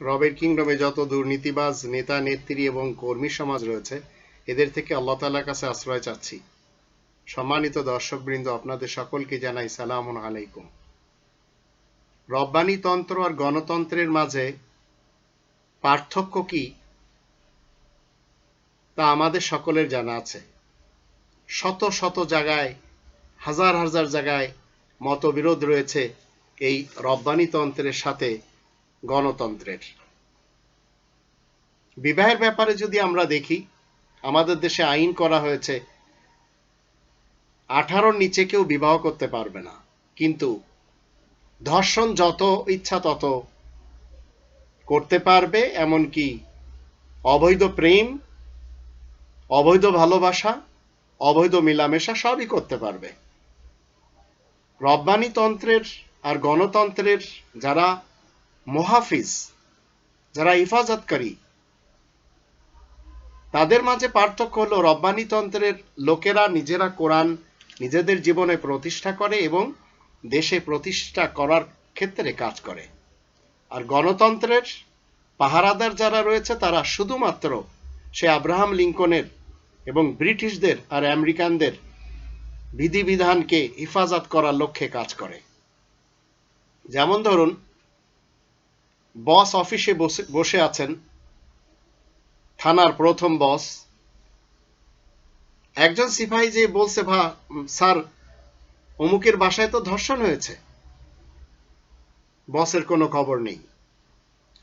রবের কিংডমে যত দুর্নীতিবাজ নেতা, নেত্রী এবং কর্মী সমাজ রয়েছে, এদের থেকে আল্লাহ তাআলার কাছে আশ্রয় চাচ্ছি। সম্মানিত দর্শকবৃন্দ, আপনাদের সকলকে জানাই সালাম আলাইকুম। রব্বানি তন্ত্র আর গণতন্ত্রের মাঝে পার্থক্য কি? তা আমাদের সকলের জানা আছে। শত শত জায়গায়, হাজার হাজার জায়গায় মতবিরোধ রয়েছে এই রব্বানি তন্ত্রের সাথে। গণতন্ত্রের। বিবাহের ব্যাপারে যদি আমরা দেখি, আমাদের দেশে আইন করা হয়েছে, আঠারোর নিচে কেউ বিবাহ করতে পারবে না। কিন্তু ধর্ষণ যত ইচ্ছা তত করতে পারবে, এমনকি অবৈধ প্রেম, অবৈধ ভালোবাসা, অবৈধ মিলামেশা সবই করতে পারবে। রব্বানি তন্ত্রের আর গণতন্ত্রের যারা মোহাফিজ, যারা হিফাজতকারী, তাদের মাঝে পার্থক্য হলো রব্বানি তন্ত্রের লোকেরা নিজেরা কোরআন নিজেদের জীবনে প্রতিষ্ঠা করে এবং দেশে প্রতিষ্ঠা করার ক্ষেত্রে কাজ করে। আর গণতন্ত্রের পাহারাদার যারা রয়েছে, তারা শুধুমাত্র সে আব্রাহাম লিঙ্কনের এবং ব্রিটিশদের আর আমেরিকানদের বিধিবিধানকে হেফাজত করার লক্ষ্যে কাজ করে। যেমন ধরুন বস অফিসে বসে আছেন। থানার প্রথম বস। একজন সিপাহী যে বলছে, ভা, স্যার, অমুকের বাসায় তো ধর্ষণ হয়েছে। বসের কোনো খবর নেই।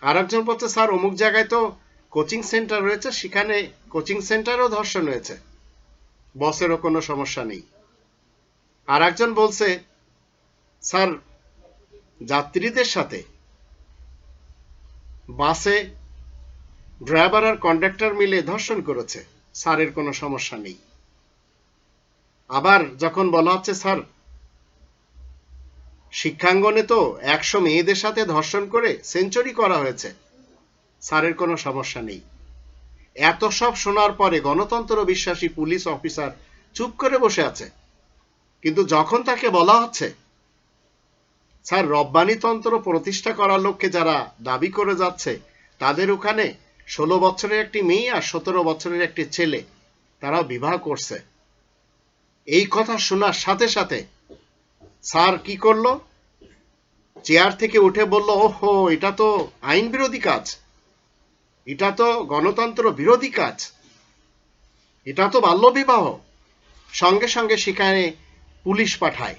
আর একজন বলছে, স্যার, অমুক জায়গায় তো কোচিং সেন্টার রয়েছে, সেখানে কোচিং সেন্টারও ধর্ষণ হয়েছে। বসেরও কোনো সমস্যা নেই। আর একজন বলছে, স্যার, যাত্রীদের সাথে বাসে ড্রাইভার আর কন্ডাক্টর মিলে ধর্ষণ করেছে। স্যারের কোনো সমস্যা নেই। আবার যখন বলা হচ্ছে, স্যার, শিক্ষাঙ্গনে তো একশো মেয়েদের সাথে ধর্ষণ করে সেঞ্চুরি করা হয়েছে। স্যারের কোনো সমস্যা নেই। এত সব শোনার পরে গণতন্ত্র বিশ্বাসী পুলিশ অফিসার চুপ করে বসে আছে। কিন্তু যখন তাকে বলা হচ্ছে স্যার, রব্বানি তন্ত্র প্রতিষ্ঠা করার লক্ষ্যে যারা দাবি করে যাচ্ছে, তাদের ওখানে ষোলো বছরের একটি মেয়ে আর সতেরো বছরের একটি ছেলে। তারা বিবাহ করছে। এই কথা শোনার সাথে সাথে স্যার কি করল? চেয়ার থেকে উঠে বলল, ওহো, এটা তো আইন বিরোধী কাজ। এটা তো গণতন্ত্র বিরোধী কাজ। এটা তো বাল্যবিবাহ। সঙ্গে সঙ্গে সেখানে পুলিশ পাঠায়।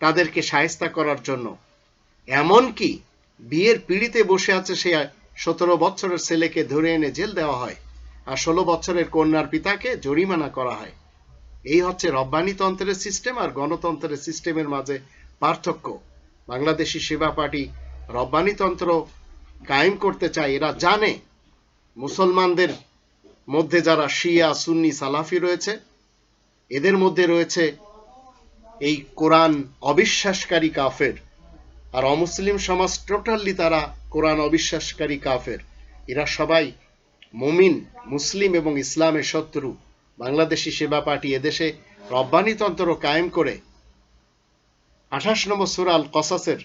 তাদেরকে সায়স্তা করার জন্য। এমনকি বিয়ের পিড়িতে বসে আছে সে সতেরো বছরের ছেলেকে ধরে এনে জেল দেওয়া হয় আর ষোলো বছরের কন্যার পিতাকে জরিমানা করা হয়। এই হচ্ছে রব্বানিতন্ত্রের সিস্টেম আর গণতন্ত্রের সিস্টেমের মাঝে পার্থক্য। বাংলাদেশি সেবা পার্টি রব্বানিতন্ত্র কায়েম করতে চায়, এরা জানে মুসলমানদের মধ্যে যারা শিয়া, সুন্নি, সালাফি রয়েছে, এদের মধ্যে রয়েছে এই কোরআন অবিশ্বাসকারী কাফের। আর অমুসলিম সমাজ টোটালি তারা কোরআন অবিশ্বাসকারী কাফের। এরা সবাই মুমিন, মুসলিম এবং ইসলামের শত্রু। বাংলাদেশি সেবা পার্টি এদেশে রব্বানিতন্ত্র কায়েম করে। আঠাশ নম্বর সুরাল কসাসের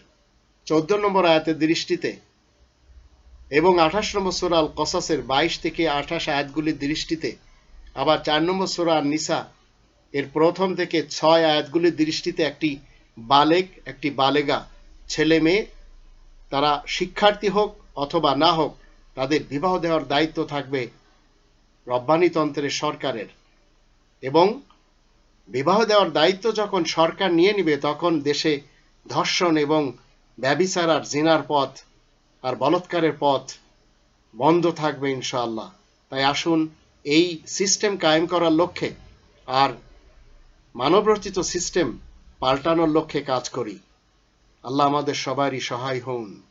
চোদ্দ নম্বর আয়াতের দৃষ্টিতে এবং আঠাশ নম্বর সুরাল কসাসের বাইশ থেকে আঠাশ আয়াতগুলির দৃষ্টিতে আবার চার নম্বর সুরাল নিসা এর প্রথম থেকে ছয় আয়াতগুলির দৃষ্টিতে একটি বালেক, একটি বালেগা ছেলে মেয়ে, তারা শিক্ষার্থী হোক অথবা না হোক, তাদের বিবাহ দেওয়ার দায়িত্ব থাকবে রব্বানিতন্ত্রের সরকারের। এবং বিবাহ দেওয়ার দায়িত্ব যখন সরকার নিয়ে নিবে, তখন দেশে ধর্ষণ এবং ব্যবিচার আর জিনার পথ আর বলৎকারের পথ বন্ধ থাকবে ইনশাআল্লাহ। তাই আসুন এই সিস্টেম কায়েম করার লক্ষ্যে আর মানবরচিত সিস্টেম পাল্টানোর লক্ষ্যে কাজ করি। আল্লাহ আমাদের সবারই সহায় হন।